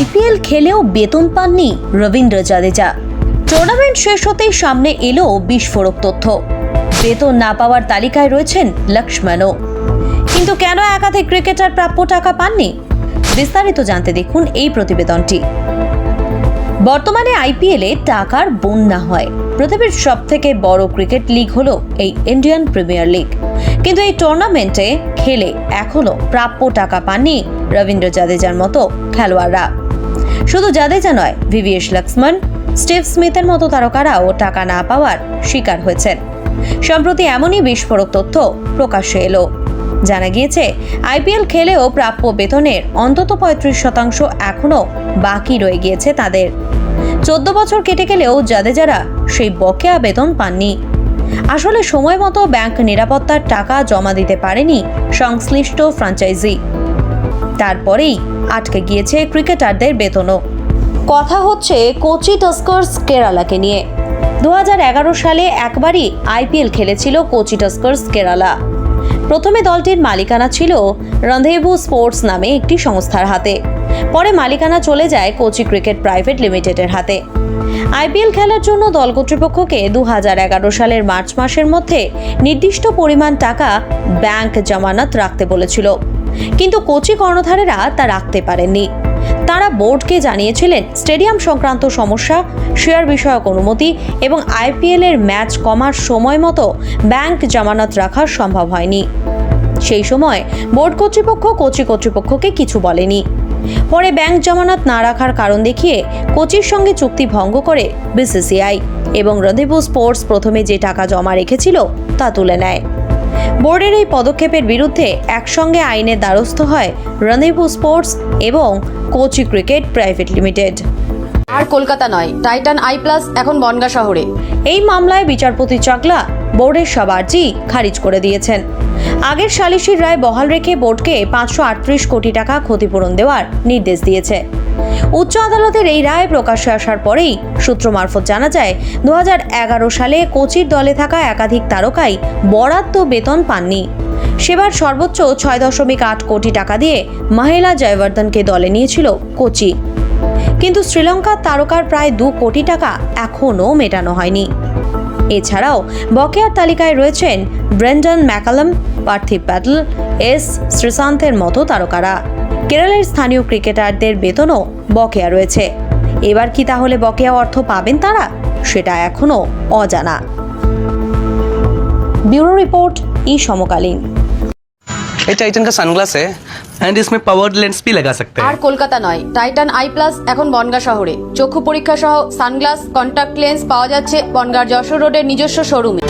IPL খেলেও বেতন পাননি রবীন্দ্র জাদেজা। টুর্নামেন্ট শেষ হতেই সামনে এলো বিস্ফোরক তথ্য। বেতন না পাওয়ার তালিকায় রয়েছেন লক্ষ্মণও। কিন্তু কেন একাধিক ক্রিকেটার প্রাপ্য টাকা পাননি? বিস্তারিত জানতে দেখুন এই প্রতিবেদনটি। বর্তমানে আইপিএলে টাকার বন্যা হয়। পৃথিবীর সব থেকে বড় ক্রিকেট লিগ হলো এই ইন্ডিয়ান প্রিমিয়ার লিগ। কিন্তু এই টুর্নামেন্টে খেলে এখনও প্রাপ্য টাকা পাননি রবীন্দ্র জাদেজার মতো খেলোয়াড়রা। শুধু জাদেজা নয় ভিভিএস লক্ষ্মণ, স্টিভ স্মিথের মতো তারকারাও টাকা না পাওয়ার শিকার হয়েছেন। সম্প্রতি এমনই বিস্ফোরক তথ্য প্রকাশ্যে এলো। জানা গিয়েছে, আইপিএল খেলেও প্রাপ্য বেতনের অন্তত পঁয়ত্রিশ শতাংশ এখনও বাকি রয়ে গিয়েছে তাদের। চোদ্দ বছর কেটে গেলেও জাদেজারা সেই বকেয়া বেতন পাননি। আসলে সময় মতো ব্যাংক নিরাপত্তার টাকা জমা দিতে পারেনি সংশ্লিষ্ট ফ্র্যাঞ্চাইজি তারপরেই আটকে গিয়েছে ক্রিকেটারদের বেতনও। কথা হচ্ছে কোচি টস্কর্স কেরালাকে নিয়ে। দু হাজার এগারো সালে একবারই আইপিএল খেলেছিল কোচি টস্কর্স কেরালা। প্রথমে দলটির মালিকানা ছিল রন্ধেবু স্পোর্টস নামে একটি সংস্থার হাতে। পরে মালিকানা চলে যায় কোচি ক্রিকেট প্রাইভেট লিমিটেডের হাতে। আইপিএল খেলার জন্য দল কর্তৃপক্ষকে দু হাজার এগারো সালের মার্চ মাসের মধ্যে নির্দিষ্ট পরিমাণ টাকা ব্যাংক জামানত রাখতে বলেছিল। কিন্তু কোচি কর্ণধারেরা তা রাখতে পারেননি। তারা বোর্ডকে জানিয়েছিলেন, স্টেডিয়াম সংক্রান্ত সমস্যা, শেয়ার বিষয়ক অনুমতি এবং আইপিএল এর ম্যাচ কমার সময় মতো ব্যাংক জামানত রাখা সম্ভব হয়নি। সেই সময় বোর্ড কর্তৃপক্ষ কোচি কর্তৃপক্ষকে কিছু বলেনি। পরে ব্যাংক জামানত না রাখার কারণ দেখিয়ে কোচির সঙ্গে চুক্তি ভঙ্গ করে বিসিসিআই এবং রন্ধেবু স্পোর্টস প্রথমে যে টাকা জমা রেখেছিল তা তুলে নেয়। বোর্ডের এই পদক্ষেপের বিরুদ্ধে একসঙ্গে আইনের দ্বারস্থ হয় রনিপু স্পোর্টস এবং কোচি ক্রিকেট প্রাইভেট লিমিটেড। আর কলকাতা নয় টাইটান আই প্লাস এখন বনগা শহরে। এই মামলায় বিচারপতি চাকলা বোর্ডের সব আর্জি খারিজ করে দিয়েছেন। আগের সালিশির রায় বহাল রেখে বোর্ডকে পাঁচশো আটত্রিশ কোটি টাকা ক্ষতিপূরণ দেওয়ার নির্দেশ দিয়েছে। উচ্চ আদালতের এই রায় প্রকাশ্যে আসার পরেই সূত্র মারফত জানা যায়, দু হাজার এগারো সালে কোচির দলে থাকা একাধিক তারকাই বরাদ্দ বেতন পাননি। সেবার সর্বোচ্চ ছয় দশমিক আট কোটি টাকা দিয়ে মহিলা জয়বর্ধনকে দলে নিয়েছিল কোচি। কিন্তু শ্রীলঙ্কার তারকার প্রায় দু কোটি টাকা এখনও মেটানো হয়নি। এছাড়াও বকেয়ার তালিকায় রয়েছেন ব্রেন্ডন ম্যাকালাম, পার্থিব প্যাটল এস শ্রীশান্তের মতো তারকারা। কেরলের স্থানীয় ক্রিকেটারদের বেতনও বকেয়া রয়েছে। এবার কি তাহলে বকেয়া অর্থ পাবেন তারা? সেটা এখনও অজানা। ব্যুরো রিপোর্ট ই সমকালীন। ये टाइटन का सनग्लास है एंड इसमें पावर्ड लेंस भी लगा सकते আর हैं কলকাতা নয় টাইটান আই প্লাস এখন বনগা শহরে চক্ষু পরীক্ষা সহ সানগ্লাস কন্টাক্ট লেন্স পাওয়া যাচ্ছে বনগার যশোর রোডের নিজস্ব শোরুমে